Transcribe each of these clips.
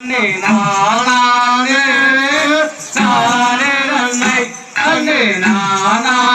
నానే నానే నానే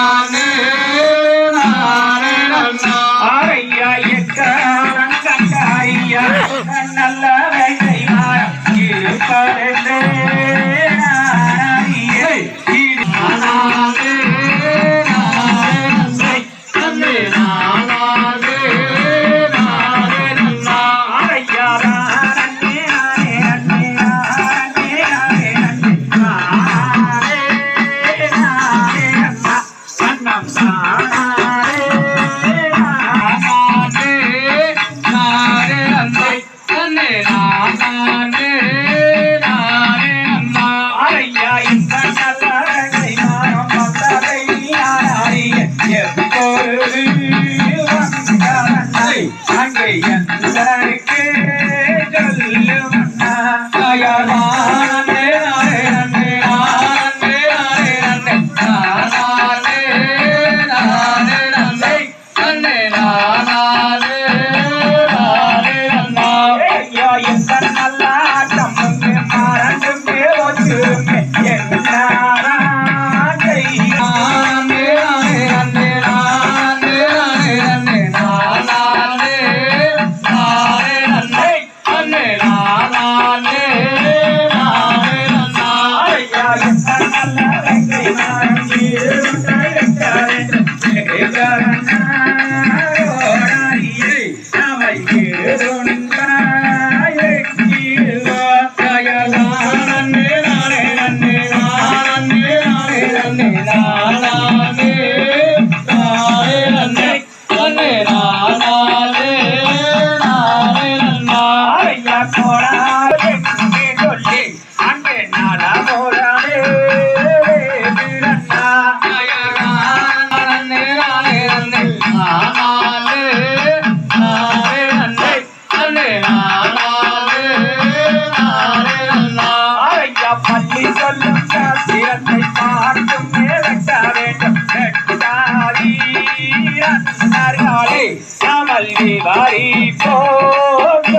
வாரி போதோரினாய்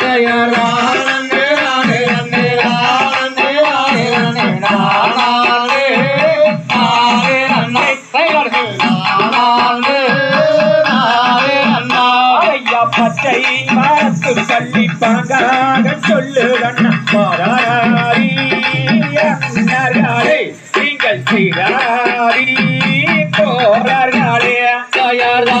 ஜெயரானந்தே ரானே ரானே ரானே ரானே ரானே ரானே ரானே பச்சை மரத்து பள்ளி பாங்காக சொல்லு கண்ணா பாராரி அண்ணாரே நீங்கள் சீராரி போரார்களே தயாரா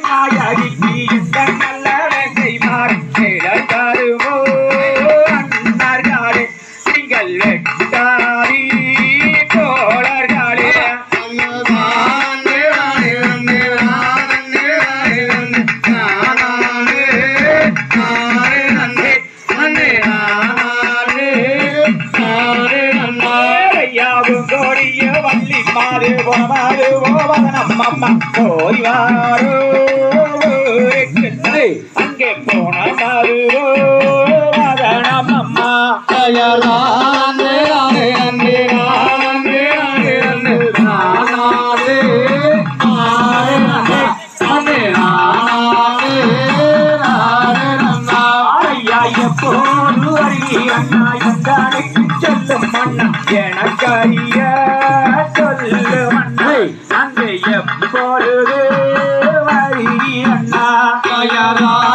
మాదేవో మాదేవో వదనమ్మమ్మ కోరివారు అంగే పోన మారువో వదనమ్మమ్మ అయ్యలా போது அறி அண்ணா என்றானே